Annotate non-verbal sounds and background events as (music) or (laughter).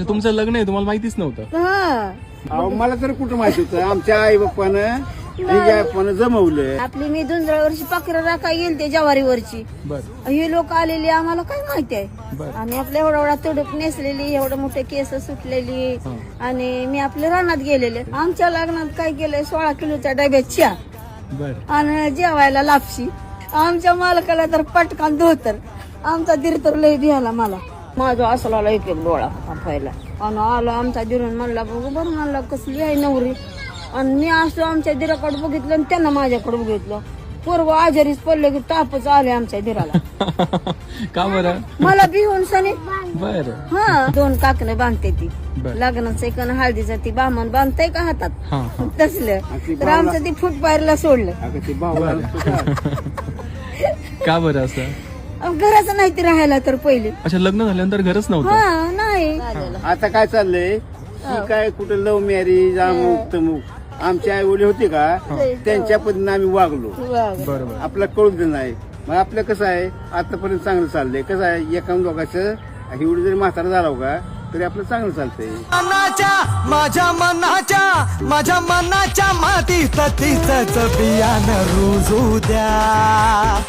तुमचं लग्न आहे तुम्हाला माहितीच नव्हतं. हा. अहो, मला तर कुठं माहिती होतं? आमच्या आई बाप्पानं जमवलं आपली मी दुसऱ्या वर्षी पाखरं राखाय गेल ते जवारीवरची. बर. हे लोक आलेली आम्हाला काय माहिती आहे? बर. आणि आपल्या एवढा एवढा तुडूक नेसलेली एवढं मोठे केस सुटलेली. आणि मी आपल्या रानात गेलेले. आमच्या लग्नात काय केलंय? सोळा किलोच्या डब्यात चहा. बर. आणि जेवायला लापशी. आमच्या मालकाला तर पटकान धोतर. आमचा दीर तर लय भियाला मला. माझा असला एक एक डोळा फायला आणि आला आमचा दिरून म्हणला बघू बरं म्हणला कसली आहे नवरी? आणि मी असं आमच्या दिराकडे बघितलं आणि त्यांना माझ्याकडे बघितलं. पूर्व आजारीच पडले की तापच आले आमच्या दिराला. (laughs) का बरं? मला भिवून सनी. बर. हा दोन काकणं बांधते ती. बर. लग्नाचं एक आणि हळदीचं ती बामण बांधताय का हातात? हा हा. तसलं. तर आमचं ती फूट पायरला सोडलं. अगं ते भाऊ (laughs) का बरं असं? घराचं नाही ते राहायला तर पहिले. अच्छा लग्न झाल्यानंतर घरच नव्हतं? हा नाही. आता काय चाललंय? की काय कुठं लव्ह मॅरेज अमुक तमुक? आमचे आई वडील होते का? त्यांच्या पद्धतीने आम्ही वागलो. बरोबर. आपला कळून नाही. मग आपलं कसं आहे? आतापर्यंत चांगलं चाललंय. कसं आहे? एका दोघाचं एवढी जरी म्हातारा झाला हो का तरी आपलं चांगलं चालतंय. मनाच्या माझ्या मनाच्या माझ्या मनाच्या मातीत तिच बियाणं रुजू द्या.